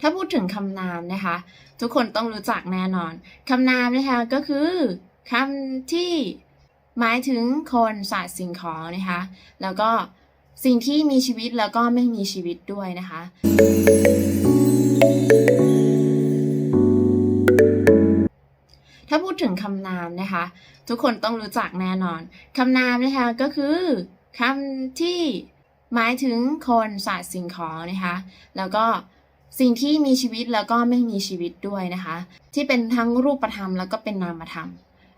ถ้าพูดถึงคำนามนะคะ ทุกคนต้องรู้จักแน่นอนคำนามนะคะก็คือคำที่หมายถึงคนสัตว์สิ่งของนะคะ แล้วก็สิ่งที่มีชีวิตแล้วก็ไม่มีชีวิตด้วยนะคะ ถ้าพูดถึงคำนามนะคะ ทุกคนต้องรู้จักแน่นอนคำนามนะคะก็คือคำที่หมายถึงคนสัตว์สิ่งของนะคะ แล้วก็ สิ่งที่มีชีวิตแล้วก็ไม่มีชีวิตด้วยนะคะ ที่เป็นทั้งรูปธรรมแล้วก็เป็นนามธรรม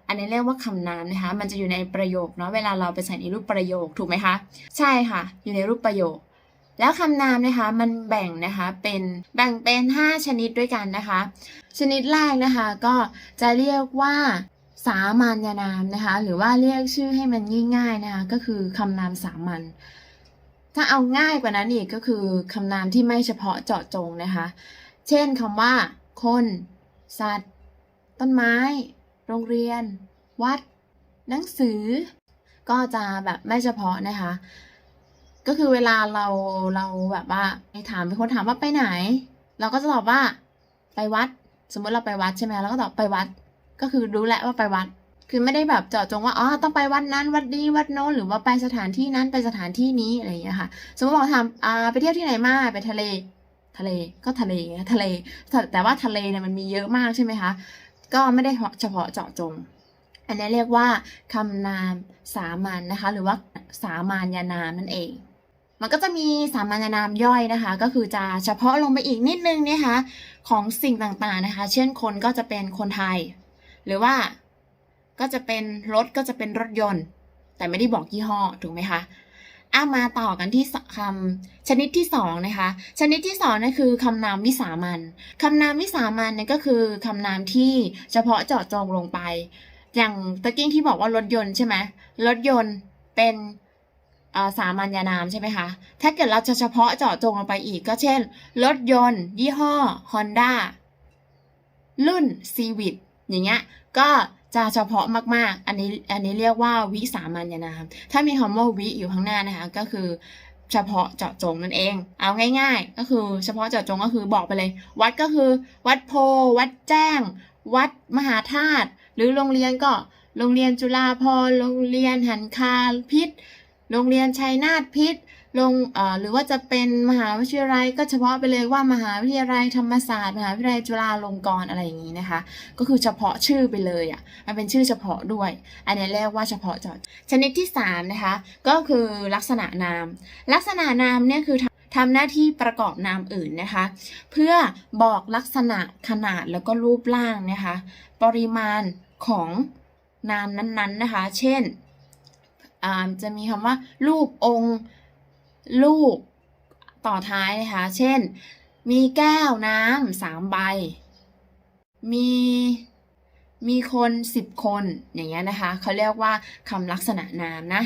อันนี้เรียกว่าคำนามนะคะ มันจะอยู่ในประโยคเนาะเวลาเราไปใส่ในรูปประโยคถูกไหมคะใช่ค่ะ อยู่ในรูปประโยค แล้วคำนามนะคะมันแบ่งนะคะเป็นแบ่งเป็น 5 ชนิดด้วยกันนะคะ ชนิดแรกนะคะก็จะเรียกว่าสามัญนามนะคะ หรือว่าเรียกชื่อให้มันง่าย ๆนะคะ ก็คือคำนามสามัญ ถ้าเอาง่ายกว่านั้นอีกก็คือคำนามที่ไม่เฉพาะเจาะจงนะคะ เช่นคำว่า คน สัตว์ ต้นไม้ โรงเรียน วัด หนังสือ ก็จะแบบไม่เฉพาะนะคะ ก็คือเวลาเราเราแบบว่าไปถามเป็นคนถามว่าไปไหน เราก็จะตอบว่า ไปวัด สมมติเราไปวัดใช่ไหมเราก็ตอบไปวัด ก็คือรู้แหละว่าไปวัด คือไม่ได้แบบเจาะจงว่าอ๋อต้องไปวัดนั้นวัดนี้วัดโน้นหรือว่าไปสถานที่นั้นไปสถานที่นี้อะไรอย่างเงี้ยค่ะ สมมติบอกถามอ่าไปเที่ยวที่ไหนมาไปทะเล ทะเลก็ทะเลไงทะเล แต่ว่าทะเลเนี่ยมันมีเยอะมากใช่ไหมคะก็ไม่ได้เฉพาะเจาะจง อันนี้เรียกว่าคำนามสามัญนนะคะ หรือว่าสามัญญานามนั่นเอง มันก็จะมีสามัญนามย่อยนะคะ ก็คือจะเฉพาะลงไปอีกนิดนึงนะคะของสิ่งต่างๆนะคะ เช่นคนก็จะเป็นคนไทย หรือว่า ก็จะเป็นรถก็จะเป็นรถยนต์ แต่ไม่ได้บอกยี่ห้อถูกไหมคะอะมาต่อกันที่คำชนิดที่สองนะคะ ชนิดที่สองนั่นคือคำนามวิสามันคำนามวิสามันเนี่ยก็คือคำนามที่เฉพาะเจาะจงลงไป อย่างตะกี้ที่บอกว่ารถยนต์ใช่ไหมรถยนต์เป็นอ่าสามัญญานามใช่ไหมคะ ถ้าเกิดเราจะเฉพาะเจาะจงลงไปอีกก็เช่น รถยนต์ ยี่ห้อ Honda รุ่น Civic อย่างเงี้ยก็จะเฉพาะมากๆ อันนี้อันนี้เรียกว่าวิสามัญญานามถ้ามีคำว่าวิอยู่ข้างหน้านะคะก็คือเฉพาะเจาะจงนั่นเอง เอาง่าย ๆ ก็คือเฉพาะเจาะจงก็คือบอกไปเลย วัดก็คือ วัดโพ วัดแจ้ง วัดมหาธาตุหรือโรงเรียนก็โรงเรียนจุฬาภรณ์โรงเรียนหันคาพิษโรงเรียนชัยนาทพิษ โรงหรือว่าจะเป็นมหาวิทยาลัยก็เฉพาะไปเลยว่ามหาวิทยาลัยธรรมศาสตร์ มหาวิทยาลัยจุฬาลงกรณ์อะไรอย่างนี้นะคะ ก็คือเฉพาะชื่อไปเลยอะมันเป็นชื่อเฉพาะด้วย อันนี้เรียกว่าเฉพาะเจาะชนิดที่สามนะคะก็คือลักษณะนาม ลักษณะนามเนี่ยคือทำหน้าที่ประกอบนามอื่นนะคะ เพื่อบอกลักษณะขนาดแล้วก็รูปร่างนะคะ ปริมาณของนามนั้นๆนะคะ เช่นจะมีคำว่ารูปองค์ ลูกต่อท้ายนะคะ เช่น มีแก้วน้ำสามใบ มีมีคนสิบคนอย่างเงี้ยนะคะเขาเรียกว่าคำลักษณะนามนะ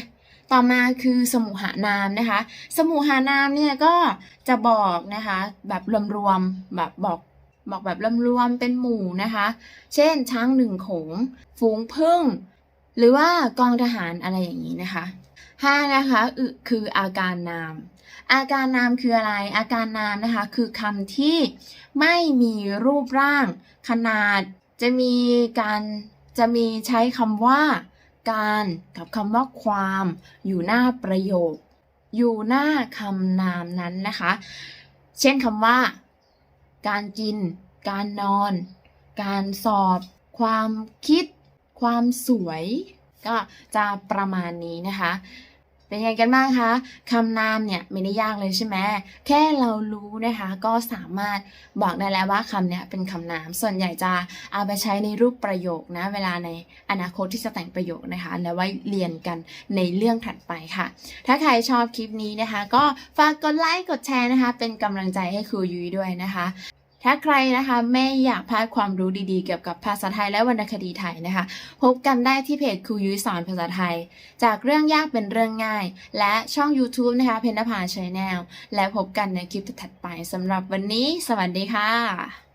ต่อมาคือสมุหานามนะคะ สมุหานามเนี่ยก็จะบอกนะคะแบบรวมๆแบบบอกบอกแบบรวมๆเป็นหมู่นะคะ เช่นช้างหนึ่งโขง ฝูงพึ่ง หรือว่ากองทหารอะไรอย่างนี้นะคะ ห้านะคะอึคืออาการนาม อาการนามคืออะไร อาการนามนะคะ คือคำที่ไม่มีรูปร่าง ขนาด จะมีการจะมีใช้คำว่า การกับคำว่าความ อยู่หน้าประโยค อยู่หน้าคำนามนั้นนะคะ เช่นคำว่า การกิน การนอน การสอบ ความคิด ความสวย ก็จะประมาณนี้นะคะ เป็นไงกันบ้างคะคำนามเนี่ยไม่ได้ยากเลยใช่ไหมแค่เรารู้นะคะ ก็สามารถบอกได้แล้วว่าคำเนี้ยเป็นคำนาม ส่วนใหญ่จะเอาไปใช้ในรูปประโยคนะ เวลาในอนาคตที่จะแต่งประโยคนะคะ แล้วไว้เรียนกันในเรื่องถัดไปค่ะ ถ้าใครชอบคลิปนี้นะคะ ก็ฝากกดไลค์กดแชร์นะคะ เป็นกำลังใจให้ครูยุ้ยด้วยนะคะ ถ้าใครนะคะไม่อยากพลาดความรู้ดีๆ เกี่ยวกับภาษาไทยและวรรณคดีไทยนะคะ พบกันได้ที่เพจครูยุ้ยสอนภาษาไทย จากเรื่องยากเป็นเรื่องง่าย และช่อง YouTube นะคะเพนนภาชแนลและพบกันในคลิปถัดไปสำหรับวันนี้ สวัสดีค่ะ